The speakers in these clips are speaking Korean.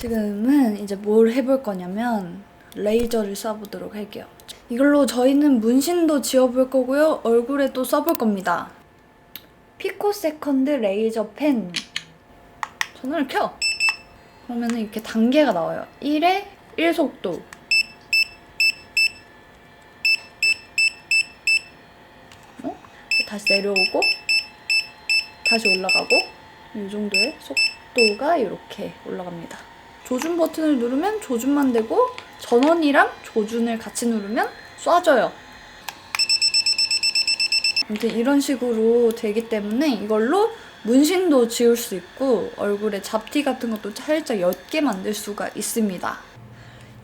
지금은 이제 뭘 해볼 거냐면 레이저를 쏴보도록 할게요. 이걸로 저희는 문신도 지어볼 거고요. 얼굴에 또 써볼 겁니다. 피코 세컨드 레이저 펜. 전원을 켜! 그러면은 이렇게 단계가 나와요. 1에 1속도. 어? 다시 내려오고, 다시 올라가고, 이 정도의 속도가 이렇게 올라갑니다. 조준 버튼을 누르면 조준만 되고, 전원이랑 조준을 같이 누르면 쏴져요. 아무튼 이런 식으로 되기 때문에 이걸로 문신도 지울 수 있고 얼굴에 잡티 같은 것도 살짝 옅게 만들 수가 있습니다.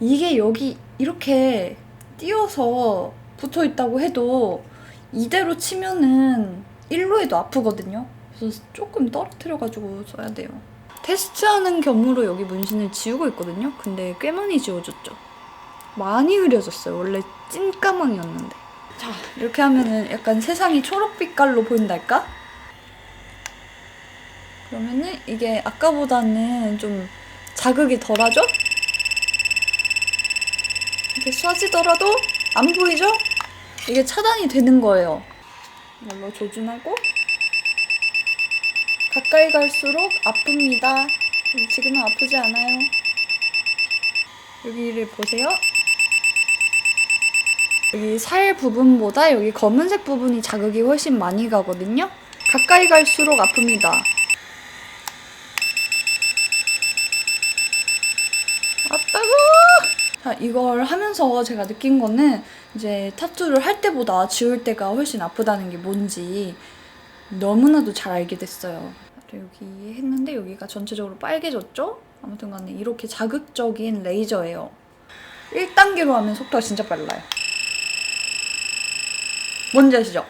이게 여기 이렇게 띄어서 붙어 있다고 해도 이대로 치면은 일로에도 아프거든요. 그래서 조금 떨어뜨려가지고 써야 돼요. 테스트하는 겸으로 여기 문신을 지우고 있거든요. 근데 꽤 많이 지워졌죠. 많이 흐려졌어요. 원래 찐까망이었는데. 자, 이렇게 하면은 약간 세상이 초록빛깔로 보인달까? 그러면은 이게 아까보다는 좀 자극이 덜하죠? 이렇게 쏴지더라도 안 보이죠? 이게 차단이 되는 거예요. 이걸로 조준하고 가까이 갈수록 아픕니다. 지금은 아프지 않아요. 여기를 보세요. 여기 살 부분보다 여기 검은색 부분이 자극이 훨씬 많이 가거든요. 가까이 갈수록 아픕니다. 아따고! 자, 이걸 하면서 제가 느낀 거는 이제 타투를 할 때보다 지울 때가 훨씬 아프다는 게 뭔지 너무나도 잘 알게 됐어요. 여기 했는데 여기가 전체적으로 빨개졌죠? 아무튼 간에 이렇게 자극적인 레이저예요. 1단계로 하면 속도가 진짜 빨라요. 뭔지 아시죠?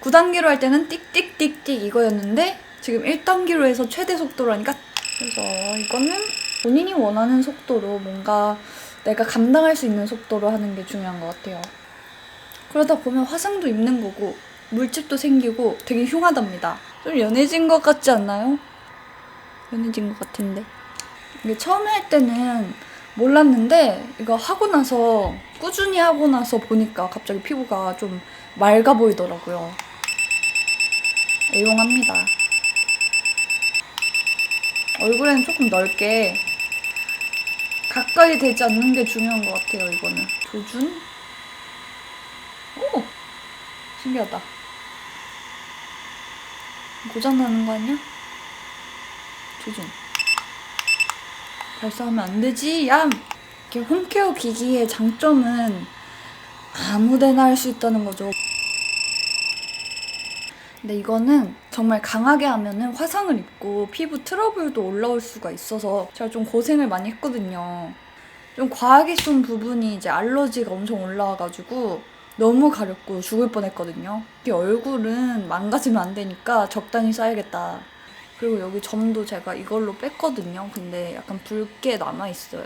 9단계로 할 때는 띡띡띡띡 이거였는데 지금 1단계로 해서 최대 속도라니까 그래서 이거는 본인이 원하는 속도로 뭔가 내가 감당할 수 있는 속도로 하는 게 중요한 것 같아요. 그러다 보면 화상도 입는 거고 물집도 생기고 되게 흉하답니다. 좀 연해진 것 같지 않나요? 연해진 것 같은데. 이게 처음에 할 때는 몰랐는데 이거 하고 나서 꾸준히 하고 나서 보니까 갑자기 피부가 좀 맑아 보이더라고요. 애용합니다. 얼굴에는 조금 넓게 가까이 되지 않는 게 중요한 것 같아요, 이거는. 조준? 오! 신기하다. 고장나는 거 아니야? 조준. 발사하면 안 되지, 얌! 이렇게 홈케어 기기의 장점은 아무데나 할 수 있다는 거죠. 근데 이거는 정말 강하게 하면은 화상을 입고 피부 트러블도 올라올 수가 있어서 제가 좀 고생을 많이 했거든요. 좀 과하게 쏜 부분이 이제 알러지가 엄청 올라와가지고 너무 가렵고 죽을 뻔했거든요. 이 얼굴은 망가지면 안 되니까 적당히 쏴야겠다. 그리고 여기 점도 제가 이걸로 뺐거든요. 근데 약간 붉게 남아있어요.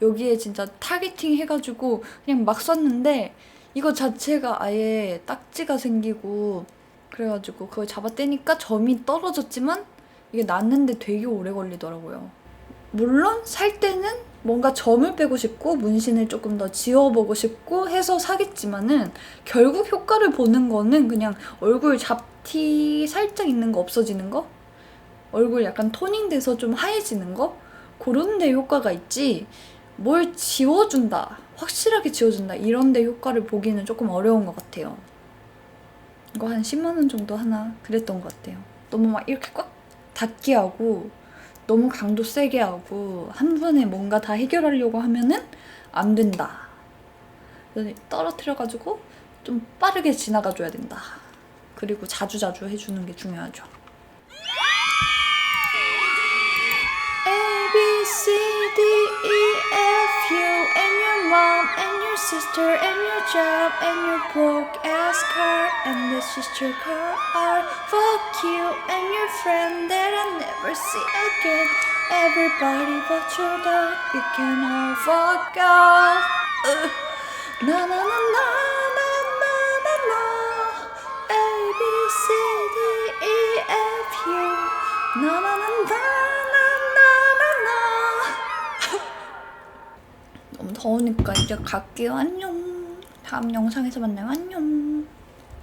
여기에 진짜 타겟팅 해가지고 그냥 막 쐈는데 이거 자체가 아예 딱지가 생기고 그래가지고 그걸 잡아떼니까 점이 떨어졌지만 이게 났는데 되게 오래 걸리더라고요. 물론 살 때는 뭔가 점을 빼고 싶고 문신을 조금 더 지워보고 싶고 해서 사겠지만은 결국 효과를 보는 거는 그냥 얼굴 잡티 살짝 있는 거 없어지는 거? 얼굴 약간 토닝돼서 좀 하얘지는 거? 그런 데 효과가 있지. 뭘 지워준다 확실하게 지워준다 이런 데 효과를 보기는 조금 어려운 것 같아요. 이거 한 10만 원 정도 하나 그랬던 것 같아요. 너무 막 이렇게 꽉 닫게 하고 너무 강도 세게 하고 한 번에 뭔가 다 해결하려고 하면은 안 된다. 떨어뜨려가지고 좀 빠르게 지나가줘야 된다. 그리고 자주자주 해주는 게 중요하죠 sister and your job and your broke ass car and this is your car. Fuck you and your friend that I'll never see again. Everybody but your dog, you can all fuck off. Na na 더우니까 이제 갈게요. 안녕. 다음 영상에서 만나요. 안녕.